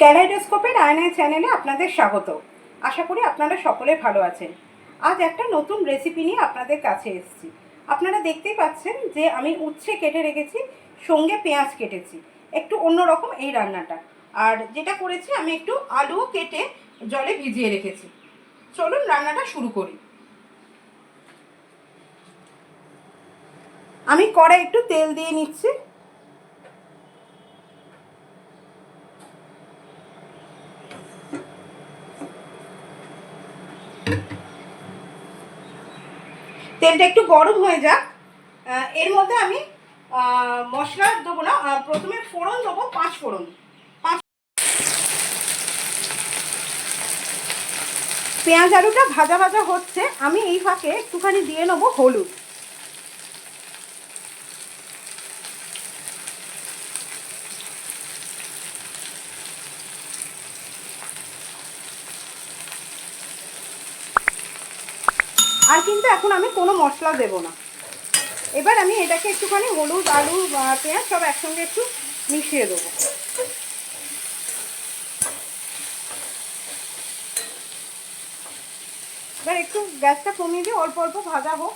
ক্যালাইডোস্কোপের আয়নায় চ্যানেলে আপনাদের স্বাগত। আশা করি আপনারা সকলে ভালো আছেন। আজ একটা নতুন রেসিপি নিয়ে আপনাদের কাছে এসেছি। আপনারা দেখতেই পাচ্ছেন যে আমি উচ্ছে কেটে রেখেছি, সঙ্গে পেঁয়াজ কেটেছি। একটু অন্যরকম এই রান্নাটা। আর যেটা করেছি, আমি একটু আলুও কেটে জলে ভিজিয়ে রেখেছি। চলুন রান্নাটা শুরু করি। আমি কড়াই একটু তেল দিয়ে নিচ্ছি। তেলটা একটু গরম হয়ে যাক। এর মধ্যে আমি মশলা দেবো না প্রথমে ফোড়ন দেবো, পাঁচ ফোড়ন। পাঁচ পেঁয়াজ আলুটা ভাজা ভাজা হচ্ছে, আমি এই ফাঁকে একটুখানি দিয়ে নেব হলুদ। আর কিন্তু এখন আমি কোনো মশলা দেব না। এবার আমি এটাকে একটুখানি হলুদ, আলু পেঁয়াজ সব একসঙ্গে একটু মিশিয়ে দেবো। এবার একটু গ্যাসটা কমিয়ে দিয়ে অল্প অল্প ভাজা হোক।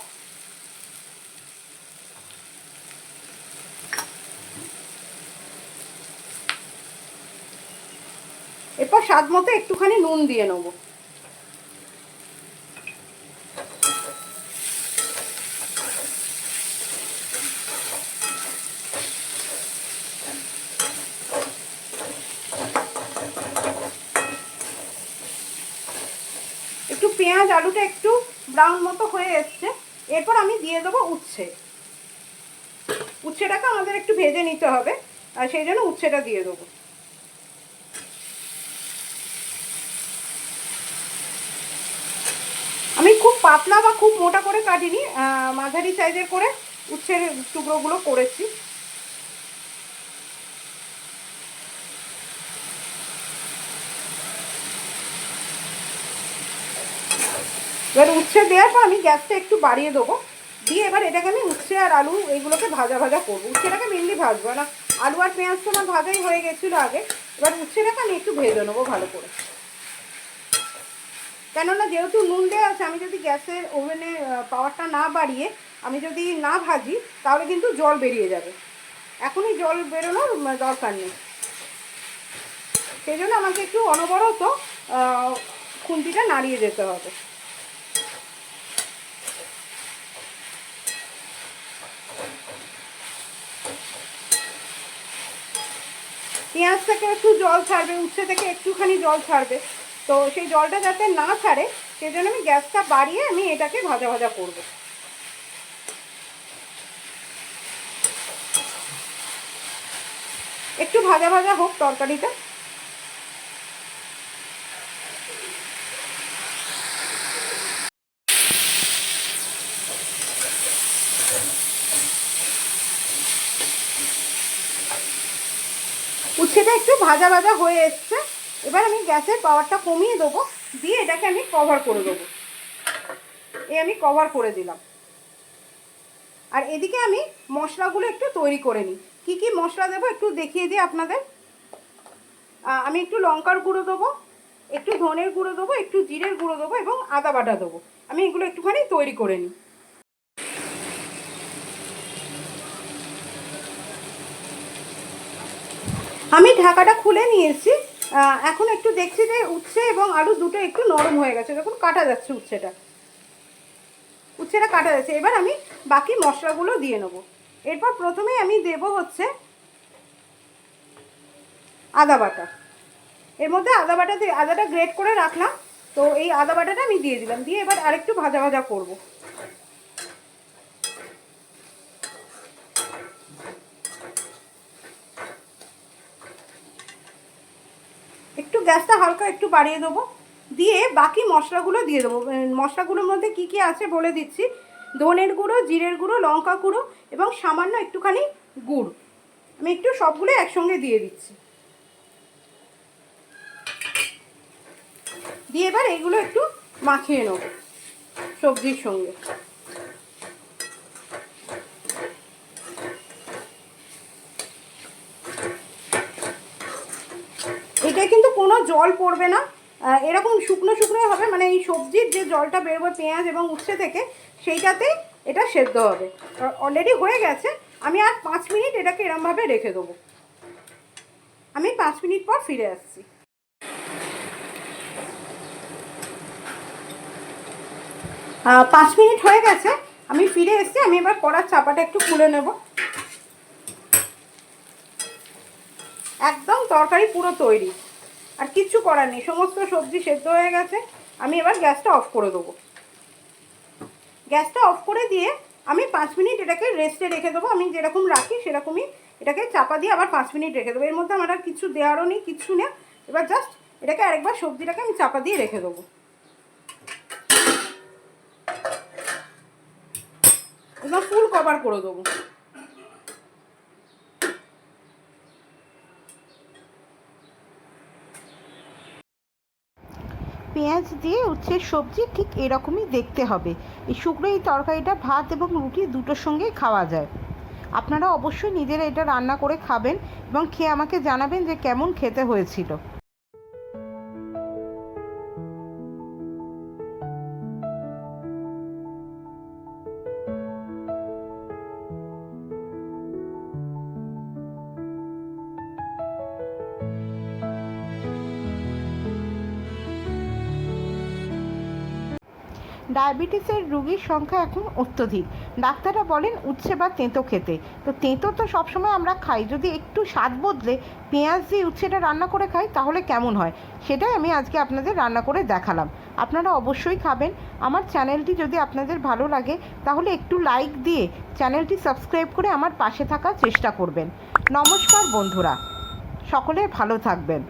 এরপর স্বাদ মতো একটুখানি নুন দিয়ে নেব একটু পেঁয়াজ আলুটা একটু ব্রাউন মতো হয়ে এসছে। এরপর আমি দিয়ে দেবো উচ্ছে। উচ্ছেটাকে আমাদের একটু ভেজে নিতে হবে, আর সেই জন্য উচ্ছেটা দিয়ে দেবো। আমি খুব পাতলা বা খুব মোটা করে কাটিনি মাঝারি সাইজের করে উচ্ছের টুকরোগুলো করেছি। এবার উচ্ছে দেওয়ার পর আমি গ্যাসটা একটু বাড়িয়ে দেবো। দিয়ে এবার এটাকে আমি উচ্ছে আর আলু এইগুলোকে ভাজা ভাজা করব। উচ্ছেটাকে মেনলি ভাজবো না। আলু আর পেঁয়াজ তো আমার ভাজাই হয়ে গেছিল আগে। এবার উচ্ছেটাকে আমি একটু ভেজে নেব ভালো করে। কেননা যেহেতু নুন দেওয়া আছে, আমি যদি গ্যাসের ওভেনে পাওয়ারটা না বাড়িয়ে আমি যদি না ভাজি, তাহলে কিন্তু জল বেরিয়ে যাবে। এখনই জল বেরোনোর দরকার নেই। সেই জন্য আমাকে একটু অনবরত খুন্তিটা নাড়িয়ে যেতে হবে। পেঁয়াজ থেকে একটু জল ছাড়বে, উচ্ছে থেকে একটুখানি জল ছাড়বে। তো সেই জলটা যাতে না ছাড়ে সেই জন্য আমি গ্যাসটা বাড়িয়ে আমি এটাকে ভাজা ভাজা করব। একটু ভাজা ভাজা হোক তরকারিটা। উচ্ছেটা একটু ভাজা ভাজা হয়ে এসছে। এবার আমি গ্যাসের পাওয়ারটা কমিয়ে দেবো। দিয়ে এটাকে আমি কভার করে দেবো। এ আমি কভার করে দিলাম। আর এদিকে আমি মশলাগুলো একটু তৈরি করে নিই। কী কী মশলা দেবো একটু দেখিয়ে দিই আপনাদের। আমি একটু লঙ্কার গুঁড়ো দেবো, একটু ধনের গুঁড়ো দেবো, একটু জিরের গুঁড়ো দেবো এবং আদা বাটা দেবো। আমি এগুলো একটুখানি তৈরি করে নিই। আমি ঢাকাটা খুলে নিয়েছি। এখন একটু দেখছি যে উচ্ছে এবং আলু দুটো একটু নরম হয়ে গেছে। দেখুন, কাটা যাচ্ছে উচ্ছেটা। উচ্ছেটা কাটা যাচ্ছে। এবার আমি বাকি মশলাগুলো দিয়ে নেব। এরপর প্রথমেই আমি দেব হচ্ছে আদা বাটা। এর মধ্যে আদা বাটা দিয়ে আদাটা গ্রেট করে রাখলাম। তো এই আদা বাটাটা আমি দিয়ে দিলাম। দিয়ে এবার আরেকটু ভাজা ভাজা করব। একটু গ্যাসটা হালকা একটু বাড়িয়ে দেবো। দিয়ে বাকি মশলাগুলো দিয়ে দেবো। মশলাগুলোর মধ্যে কি কি আছে বলে দিচ্ছি। ধনের গুঁড়ো, জিরের গুঁড়ো, লঙ্কা গুঁড়ো এবং সামান্য একটুখানি গুড়। আমি একটু সবগুলো একসঙ্গে দিয়ে দিচ্ছি। দিয়ে এবার এগুলো একটু মাখিয়ে নেব সবজির সঙ্গে। এটা কিন্তু কোনো জল পড়বে না। এরকম শুকনো শুকনো হবে মানে এই সবজির যে জলটা বেরোবে পেঁয়াজ এবং উচ্ছে থেকে, সেইটাতে এটা সেদ্ধ হবে। অলরেডি হয়ে গেছে, আমি আর পাঁচ মিনিট এটাকে এরমভাবে রেখে দেবো। আমি পাঁচ মিনিট পর ফিরে আসছি। পাঁচ মিনিট হয়ে গেছে, আমি ফিরে এসেছি, আমি এবার কড়ার চাপাটা একটু খুলে নেব। একদম তরকারি পুরো তৈরি। আর কিচ্ছু করার নেই, সমস্ত সবজি সেদ্ধ হয়ে গেছে। আমি এবার গ্যাসটা অফ করে দেবো। গ্যাসটা অফ করে দিয়ে আমি পাঁচ মিনিট এটাকে রেস্টে রেখে দেবো। আমি যেরকম রাখি সেরকমই এটাকে চাপা দিয়ে আবার পাঁচ মিনিট রেখে দেবো। এর মধ্যে আমার আর কিছু দেওয়ারও নেই, কিচ্ছু নেই এবার জাস্ট এটাকে আরেকবার সবজিটাকে আমি চাপা দিয়ে রেখে দেবো। এবার ফুল কভার করে দেবো। পেঁয়াজ দিয়ে উচ্ছে সবজি ঠিক এরকমই দেখতে হবে। এই শুকনো এই তরকারিটা, ভাত এবং রুটি দুটোর সঙ্গেই খাওয়া যায়। আপনারা অবশ্যই নিজেরা এটা রান্না করে খাবেন এবং খেয়ে আমাকে জানাবেন যে কেমন খেতে হয়েছিল। ডায়াবেটিসের রোগীর সংখ্যা এখন অত্যধিক। ডাক্তাররা বলেন, উচ্ছে বা তেঁতো খেতে। তো তেঁতো তো সবসময় আমরা খাই। যদি একটু স্বাদ বদলে পেঁয়াজ দিয়ে উচ্ছেটা রান্না করে খাই, তাহলে কেমন হয়? সেটাই আমি আজকে আপনাদের রান্না করে দেখালাম। আপনারা অবশ্যই খাবেন। আমার চ্যানেলটি যদি আপনাদের ভালো লাগে, তাহলে একটু লাইক দিয়ে চ্যানেলটি সাবস্ক্রাইব করে আমার পাশে থাকার চেষ্টা করবেন। নমস্কার বন্ধুরা। সকলে ভালো থাকবেন।